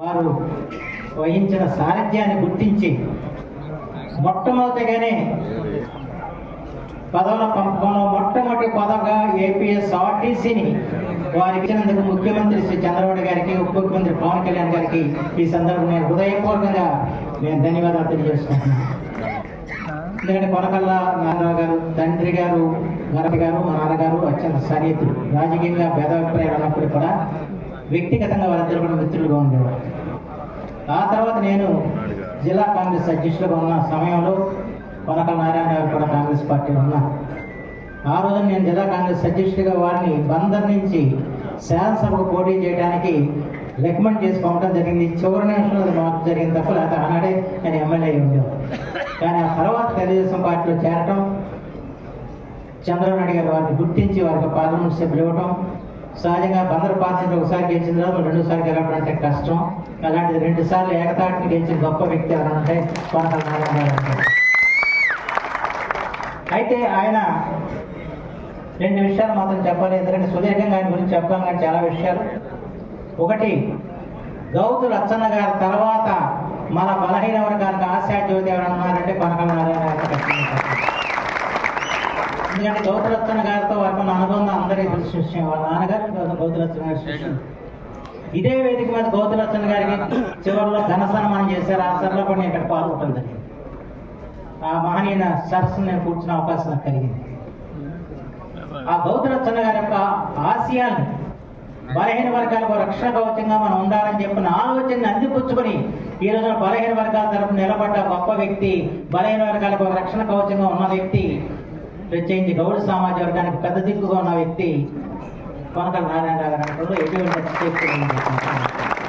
వారు వహించిన సారథ్యాన్ని గుర్తించి మొట్టమొదటిగానే పదవుల పంపకంలో మొట్టమొదటి పదవిగా ఏపీఎస్ ఆర్టీసీని వారికి ఇచ్చినందుకు ముఖ్యమంత్రి శ్రీ చంద్రబాబు గారికి ఉప ముఖ్యమంత్రి పవన్ కళ్యాణ్ గారికి ఈ సందర్భంగా నేను హృదయపూర్వకంగా నేను ధన్యవాదాలు తెలియజేస్తున్నాను. ఎందుకంటే కొనకల్ల నారాయణ గారు తండ్రి గారు భరత్ గారు మా నాన్నగారు అత్యంత సన్నిహితులు రాజకీయంగా భేదాభిప్రాయాలు అన్నప్పుడు కూడా వ్యక్తిగతంగా వాళ్ళిద్దరు కూడా మిత్రులుగా ఉండేవారు. ఆ తర్వాత నేను జిల్లా కాంగ్రెస్ అధ్యక్షులుగా ఉన్న సమయంలో కొనకల నారాయణ గారు కూడా కాంగ్రెస్ పార్టీలో ఉన్నా ఆ రోజు నేను జిల్లా కాంగ్రెస్ అధ్యక్షుడిగా వారిని బందర్ నుంచి శాసనసభకు పోటీ చేయడానికి రికమెండ్ చేసి పంపడం జరిగింది. చివరి నిమిషంలో అది మాకు జరిగిన తప్ప లేకపోతే ఆనాడే నేను ఎమ్మెల్యే అయి ఉండేవాడు కానీ ఆ తర్వాత తెలుగుదేశం పార్టీలో చేరటం చంద్రబాబు నాయుడు గారు వారిని గుర్తించి వారికి పార్లమెంట్ సభ్యులు ఇవ్వటం సహజంగా బందరు పార్టీ ఒకసారి గెలిచిన తర్వాత రెండోసారి గెలవడం అంటే కష్టం. అలాంటిది రెండు సార్లు ఏకతాటిని గెలిచిన గొప్ప వ్యక్తి ఎవరంటే కొనకల నారాయణ అయితే ఆయన రెండు విషయాలు మాత్రం చెప్పాలి ఎందుకంటే సుదీర్ఘంగా ఆయన గురించి చెప్పాలి కానీ చాలా విషయాలు. ఒకటి గౌతు లచ్చన్న గారి తర్వాత మన బలహీన వర్గానికి ఆశాజ్యోతి ఎవరు ఉన్నారంటే కొనకల నారాయణ గారు ఖచ్చితంగా చెప్పాలి. గౌతు లచ్చన్న గారితో వారికి ఉన్న అనుబంధం అందరికీ తెలిసిన విషయం వాళ్ళ నాన్నగారు గౌతు- గౌతు లచ్చన్న గారి ఇదే వేదిక మీద గౌతు లచ్చన్న గారికి చివరిలో ఘన సన్మానం చేశారు. ఆ సభలో కూడా నేను ఇక్కడ పాల్గొనడం జరిగింది. ఆ మహనీయ సరస్సు నేను కూర్చున్న అవకాశం కలిగింది. ఆ గౌతరచన్న గారి యొక్క ఆశయాన్ని బలహీన వర్గాలకు రక్షణ కవచంగా మనం ఉండాలని చెప్పిన ఆలోచనని అందిపుచ్చుకొని ఈ రోజున బలహీన వర్గాల తరపు నిలబడ్డ గొప్ప వ్యక్తి బలహీన వర్గాలకు రక్షణ కవచంగా ఉన్న వ్యక్తి ప్రత్యేకించి గౌడ సమాజ వర్గానికి పెద్ద దిక్కుగా ఉన్న వ్యక్తి కొనకల నారాయణరావు గారు ఎటువంటి